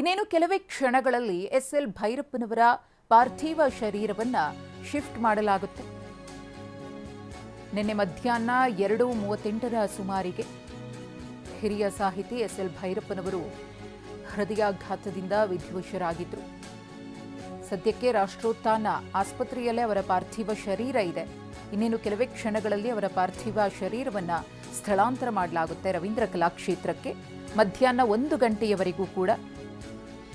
ಇನ್ನೇನು ಕೆಲವೇ ಕ್ಷಣಗಳಲ್ಲಿ ಎಸ್ ಎಲ್ ಭೈರಪ್ಪನವರ ಪಾರ್ಥಿವ ಶರೀರವನ್ನ ಶಿಫ್ಟ್ ಮಾಡಲಾಗುತ್ತೆ. ನಿನ್ನೆ ಮಧ್ಯಾಹ್ನ ಎರಡು ಮೂವತ್ತೆಂಟರ ಸುಮಾರಿಗೆ ಹಿರಿಯ ಸಾಹಿತಿ ಎಸ್ ಎಲ್ ಭೈರಪ್ಪನವರು ಹೃದಯಾಘಾತದಿಂದ ವಿಧಿವಶರಾಗಿದ್ದರು ಸದ್ಯಕ್ಕೆ ರಾಷ್ಟ್ರೋತ್ಥಾನ ಆಸ್ಪತ್ರೆಯಲ್ಲೇ ಅವರ ಪಾರ್ಥಿವ ಶರೀರ ಇದೆ. ಇನ್ನೇನು ಕೆಲವೇ ಕ್ಷಣಗಳಲ್ಲಿ ಅವರ ಪಾರ್ಥಿವ ಶರೀರವನ್ನು ಸ್ಥಳಾಂತರ ಮಾಡಲಾಗುತ್ತೆ ರವೀಂದ್ರ ಕಲಾಕ್ಷೇತ್ರಕ್ಕೆ ಮಧ್ಯಾಹ್ನ ಒಂದು ಗಂಟೆಯವರೆಗೂ ಕೂಡ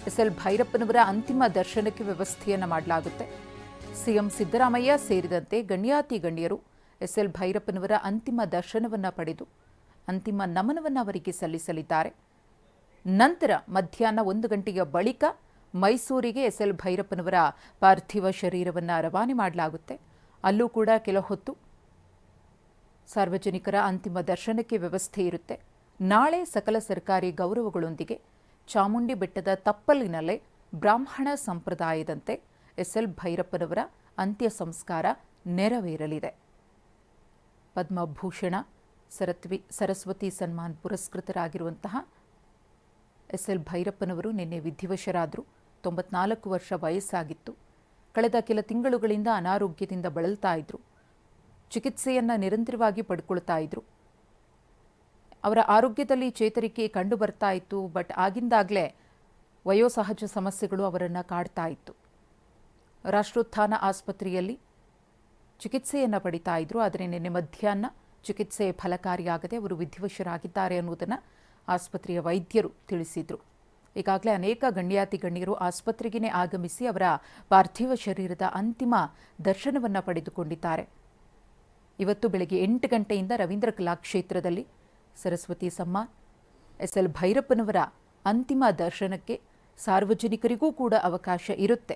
ಎಸ್ ಎಲ್ ಭೈರಪ್ಪನವರ ಅಂತಿಮ ದರ್ಶನಕ್ಕೆ ವ್ಯವಸ್ಥೆಯನ್ನು ಮಾಡಲಾಗುತ್ತೆ. ಸಿಎಂ ಸಿದ್ದರಾಮಯ್ಯ ಸೇರಿದಂತೆ ಗಣ್ಯಾತಿ ಗಣ್ಯರು ಎಸ್ ಎಲ್ ಭೈರಪ್ಪನವರ ಅಂತಿಮ ದರ್ಶನವನ್ನು ಪಡೆದು ಅಂತಿಮ ನಮನವನ್ನು ಅವರಿಗೆ ಸಲ್ಲಿಸಲಿದ್ದಾರೆ. ನಂತರ ಮಧ್ಯಾಹ್ನ ಒಂದು ಗಂಟೆಯ ಬಳಿಕ ಮೈಸೂರಿಗೆ ಎಸ್ ಎಲ್ ಭೈರಪ್ಪನವರ ಪಾರ್ಥಿವ ಶರೀರವನ್ನು ರವಾನೆ ಮಾಡಲಾಗುತ್ತೆ. ಅಲ್ಲೂ ಕೂಡ ಕೆಲ ಹೊತ್ತು ಸಾರ್ವಜನಿಕರ ಅಂತಿಮ ದರ್ಶನಕ್ಕೆ ವ್ಯವಸ್ಥೆ ಇರುತ್ತೆ. ನಾಳೆ ಸಕಲ ಸರ್ಕಾರಿ ಗೌರವಗಳೊಂದಿಗೆ ಚಾಮುಂಡಿ ಬೆಟ್ಟದ ತಪ್ಪಲಿನಲ್ಲೇ ಬ್ರಾಹ್ಮಣ ಸಂಪ್ರದಾಯದಂತೆ ಎಸ್ ಎಲ್ ಭೈರಪ್ಪನವರ ಅಂತ್ಯ ಸಂಸ್ಕಾರ ನೆರವೇರಲಿದೆ. ಪದ್ಮಭೂಷಣ, ಸರತ್ವಿ, ಸರಸ್ವತಿ ಸನ್ಮಾನ್ ಪುರಸ್ಕೃತರಾಗಿರುವಂತಹ ಎಸ್ ಎಲ್ ಭೈರಪ್ಪನವರು ನಿನ್ನೆ ವಿಧಿವಶರಾದರು. ತೊಂಬತ್ನಾಲ್ಕು ವರ್ಷ ವಯಸ್ಸಾಗಿತ್ತು. ಕಳೆದ ಕೆಲ ತಿಂಗಳುಗಳಿಂದ ಅನಾರೋಗ್ಯದಿಂದ ಬಳಲ್ತಾ ಇದ್ರು. ಚಿಕಿತ್ಸೆಯನ್ನು ನಿರಂತರವಾಗಿ ಪಡ್ಕೊಳ್ತಾ ಇದ್ರು. ಅವರ ಆರೋಗ್ಯದಲ್ಲಿ ಚೇತರಿಕೆ ಕಂಡು ಬರ್ತಾ ಇತ್ತು, ಬಟ್ ಆಗಿಂದಾಗಲೇ ವಯೋಸಹಜ ಸಮಸ್ಯೆಗಳು ಅವರನ್ನು ಕಾಡ್ತಾ ಇತ್ತು. ರಾಷ್ಟ್ರೋತ್ಥಾನ ಆಸ್ಪತ್ರೆಯಲ್ಲಿ ಚಿಕಿತ್ಸೆಯನ್ನು ಪಡಿತಾ ಇದ್ರು, ಆದರೆ ನಿನ್ನೆ ಮಧ್ಯಾಹ್ನ ಚಿಕಿತ್ಸೆ ಫಲಕಾರಿಯಾಗದೆ ಅವರು ವಿಧಿವಶರಾಗಿದ್ದಾರೆ ಅನ್ನುವುದನ್ನು ಆಸ್ಪತ್ರೆಯ ವೈದ್ಯರು ತಿಳಿಸಿದರು. ಈಗಾಗಲೇ ಅನೇಕ ಗಣ್ಯಾತಿ ಗಣ್ಯರು ಆಸ್ಪತ್ರೆಗೇ ಆಗಮಿಸಿ ಅವರ ಪಾರ್ಥಿವ ಶರೀರದ ಅಂತಿಮ ದರ್ಶನವನ್ನು ಪಡೆದುಕೊಂಡಿದ್ದಾರೆ. ಇವತ್ತು ಬೆಳಗ್ಗೆ ಎಂಟು ಗಂಟೆಯಿಂದ ರವೀಂದ್ರ ಕಲಾಕ್ಷೇತ್ರದಲ್ಲಿ ಸರಸ್ವತಿ ಸಮ್ಮಾನ್ ಎಸ್ ಎಲ್ ಭೈರಪ್ಪನವರ ಅಂತಿಮ ದರ್ಶನಕ್ಕೆ ಸಾರ್ವಜನಿಕರಿಗೂ ಕೂಡ ಅವಕಾಶ ಇರುತ್ತೆ.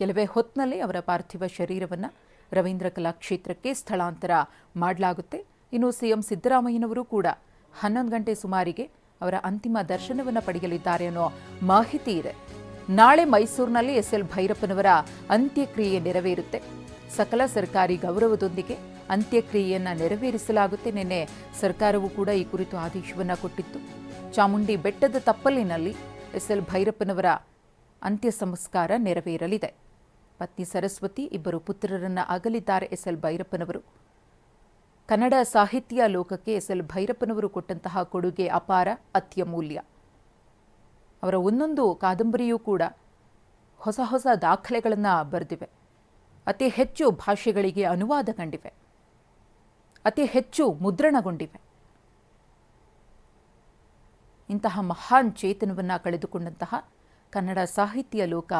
ಕೆಲವೇ ಹೊತ್ತಿನಲ್ಲಿ ಅವರ ಪಾರ್ಥಿವ ಶರೀರವನ್ನು ರವೀಂದ್ರ ಕಲಾಕ್ಷೇತ್ರಕ್ಕೆ ಸ್ಥಳಾಂತರ ಮಾಡಲಾಗುತ್ತೆ. ಇನ್ನು ಸಿಎಂ ಸಿದ್ದರಾಮಯ್ಯನವರು ಕೂಡ ಹನ್ನೊಂದು ಗಂಟೆ ಸುಮಾರಿಗೆ ಅವರ ಅಂತಿಮ ದರ್ಶನವನ್ನು ಪಡೆಯಲಿದ್ದಾರೆ ಅನ್ನೋ ಮಾಹಿತಿ ಇದೆ. ನಾಳೆ ಮೈಸೂರಿನಲ್ಲಿ ಎಸ್ ಎಲ್ ಭೈರಪ್ಪನವರ ಅಂತ್ಯಕ್ರಿಯೆ ನೆರವೇರುತ್ತೆ. ಸಕಲ ಸರ್ಕಾರಿ ಗೌರವದೊಂದಿಗೆ ಅಂತ್ಯಕ್ರಿಯೆಯನ್ನು ನೆರವೇರಿಸಲಾಗುತ್ತೆ. ನಿನ್ನೆ ಸರ್ಕಾರವು ಕೂಡ ಈ ಕುರಿತು ಆದೇಶವನ್ನು ಕೊಟ್ಟಿತ್ತು. ಚಾಮುಂಡಿ ಬೆಟ್ಟದ ತಪ್ಪಲಿನಲ್ಲಿ ಎಸ್ ಎಲ್ ಭೈರಪ್ಪನವರ ಅಂತ್ಯ ಸಂಸ್ಕಾರ ನೆರವೇರಲಿದೆ. ಪತ್ನಿ ಸರಸ್ವತಿ ಇಬ್ಬರು ಪುತ್ರರನ್ನು ಅಗಲಿದ್ದಾರೆ ಎಸ್ ಎಲ್ ಭೈರಪ್ಪನವರು. ಕನ್ನಡ ಸಾಹಿತ್ಯ ಲೋಕಕ್ಕೆ ಎಸ್ ಎಲ್ ಭೈರಪ್ಪನವರು ಕೊಟ್ಟಂತಹ ಕೊಡುಗೆ ಅಪಾರ ಅತ್ಯಮೂಲ್ಯ. ಅವರ ಒಂದೊಂದು ಕಾದಂಬರಿಯೂ ಕೂಡ ಹೊಸ ಹೊಸ ದಾಖಲೆಗಳನ್ನು ಬರೆದಿವೆ. ಅತಿ ಹೆಚ್ಚು ಭಾಷೆಗಳಿಗೆ ಅನುವಾದ ಕಂಡಿವೆ. ಅತಿ ಹೆಚ್ಚು ಮುದ್ರಣಗೊಂಡಿವೆ. ಇಂತಹ ಮಹಾನ್ ಚೇತನವನ್ನು ಕಳೆದುಕೊಂಡಂತಹ ಕನ್ನಡ ಸಾಹಿತ್ಯ ಲೋಕ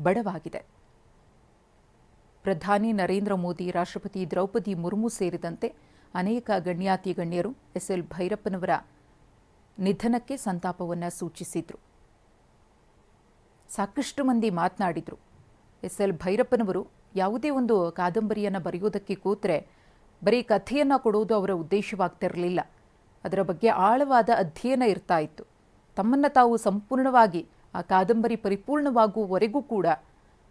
ಬಡವಾಗಿದೆ. ಪ್ರಧಾನಿ ನರೇಂದ್ರ ಮೋದಿ, ರಾಷ್ಟ್ರಪತಿ ದ್ರೌಪದಿ ಮುರ್ಮು ಸೇರಿದಂತೆ ಅನೇಕ ಗಣ್ಯಾತಿ ಗಣ್ಯರು ಎಸ್ ಎಲ್ ಭೈರಪ್ಪನವರ ನಿಧನಕ್ಕೆ ಸಂತಾಪವನ್ನು ಸೂಚಿಸಿದರು. ಸಾಕಷ್ಟು ಮಂದಿ ಮಾತನಾಡಿದರು. ಎಸ್ ಎಲ್ ಭೈರಪ್ಪನವರು ಯಾವುದೇ ಒಂದು ಕಾದಂಬರಿಯನ್ನು ಬರೆಯೋದಕ್ಕೆ ಕೂತ್ರೆ ಬರೀ ಕಥೆಯನ್ನು ಕೊಡುವುದು ಅವರ ಉದ್ದೇಶವಾಗ್ತಿರಲಿಲ್ಲ. ಅದರ ಬಗ್ಗೆ ಆಳವಾದ ಅಧ್ಯಯನ ಇರ್ತಾ ಇತ್ತು. ತಮ್ಮನ್ನು ತಾವು ಸಂಪೂರ್ಣವಾಗಿ, ಆ ಕಾದಂಬರಿ ಪರಿಪೂರ್ಣವಾಗುವವರೆಗೂ ಕೂಡ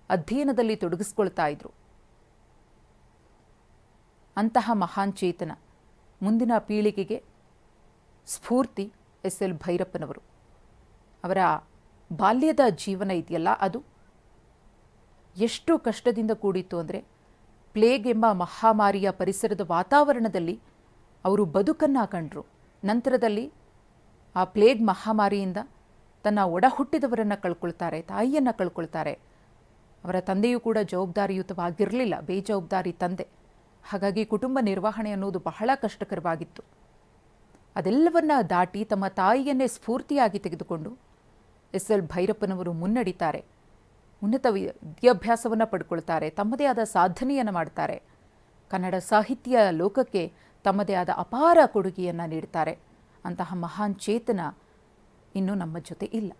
ಅಧ್ಯಯನದಲ್ಲಿ ತೊಡಗಿಸ್ಕೊಳ್ತಾ ಇದ್ರು. ಅಂತಹ ಮಹಾನ್ ಚೇತನ ಮುಂದಿನ ಪೀಳಿಗೆಗೆ ಸ್ಫೂರ್ತಿ ಎಸ್. ಎಲ್. ಭೈರಪ್ಪನವರು. ಅವರ ಬಾಲ್ಯದ ಜೀವನ ಇದೆಯಲ್ಲ ಅದು? ಎಷ್ಟು ಕಷ್ಟದಿಂದ ಕೂಡಿತ್ತು ಅಂದರೆ ಪ್ಲೇಗ್ ಎಂಬ ಮಹಾಮಾರಿಯ ಪರಿಸರದ ವಾತಾವರಣದಲ್ಲಿ ಅವರು ಬದುಕನ್ನು ಕಂಡರು ನಂತರದಲ್ಲಿ ಆ ಪ್ಲೇಗ್ ಮಹಾಮಾರಿಯಿಂದ ತನ್ನ ಒಡ ಹುಟ್ಟಿದವರನ್ನು ಕಳ್ಕೊಳ್ತಾರೆ, ತಾಯಿಯನ್ನು ಕಳ್ಕೊಳ್ತಾರೆ. ಅವರ ತಂದೆಯೂ ಕೂಡ ಜವಾಬ್ದಾರಿಯುತವಾಗಿರಲಿಲ್ಲ, ಬೇಜವಾಬ್ದಾರಿ ತಂದೆ. ಹಾಗಾಗಿ ಕುಟುಂಬ ನಿರ್ವಹಣೆ ಅನ್ನೋದು ಬಹಳ ಕಷ್ಟಕರವಾಗಿತ್ತು. ಅದೆಲ್ಲವನ್ನ ದಾಟಿ ತಮ್ಮ ತಾಯಿಯನ್ನೇ ಸ್ಫೂರ್ತಿಯಾಗಿ ತೆಗೆದುಕೊಂಡು ಎಸ್ ಎಲ್ ಭೈರಪ್ಪನವರು ಮುನ್ನಡಿತಾರೆ. ಉನ್ನತ ವಿದ್ಯಾಭ್ಯಾಸವನ್ನು ಪಡ್ಕೊಳ್ತಾರೆ, ತಮ್ಮದೇ ಆದ ಸಾಧನೆಯನ್ನು ಮಾಡ್ತಾರೆ. ಕನ್ನಡ ಸಾಹಿತ್ಯ ಲೋಕಕ್ಕೆ ತಮ್ಮದೇ ಆದ ಅಪಾರ ಕೊಡುಗೆಯನ್ನು ನೀಡ್ತಾರೆ. ಅಂತಹ ಮಹಾನ್ ಚೇತನ ಇನ್ನೂ ನಮ್ಮ ಜೊತೆ ಇಲ್ಲ.